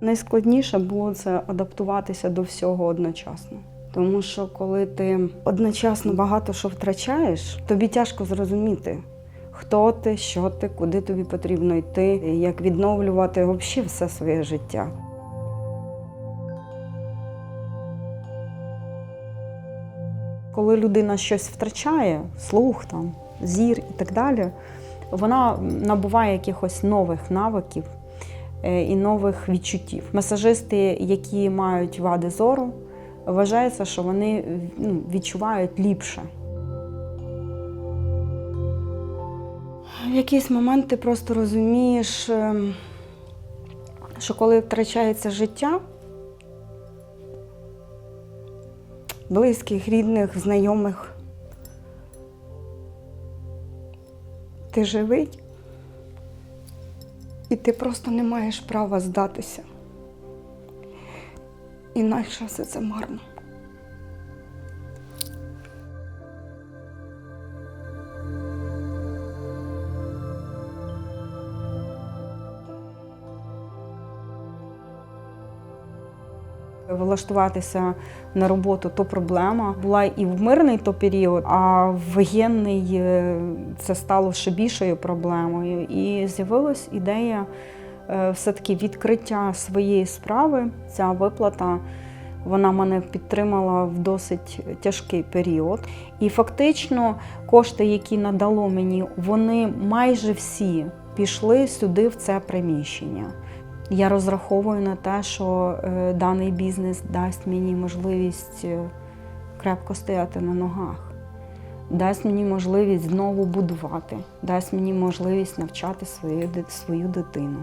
Найскладніше було це адаптуватися до всього одночасно. Тому що коли ти одночасно багато що втрачаєш, тобі тяжко зрозуміти, хто ти, що ти, куди тобі потрібно йти, як відновлювати взагалі все своє життя. Коли людина щось втрачає, слух, там, зір і так далі, вона набуває якихось нових навиків і нових відчуттів. Масажисти, які мають вади зору, вважається, що вони ну, відчувають ліпше. В якийсь момент ти просто розумієш, ем, що коли втрачається життя, близьких, рідних, знайомих, ти живий, і ти просто не маєш права здатися. Інакше все це марно. Влаштуватися на роботу то проблема. Була і в мирний то період, а в воєнний е, це стало ще більшою проблемою. І з'явилась ідея е, все-таки відкриття своєї справи. Ця виплата вона мене підтримала в досить тяжкий період. І фактично кошти, які надало мені, вони майже всі пішли сюди, в це приміщення. Я розраховую на те, що е, даний бізнес дасть мені можливість е, крепко стояти на ногах, дасть мені можливість знову будувати, дасть мені можливість навчати свою, свою дитину.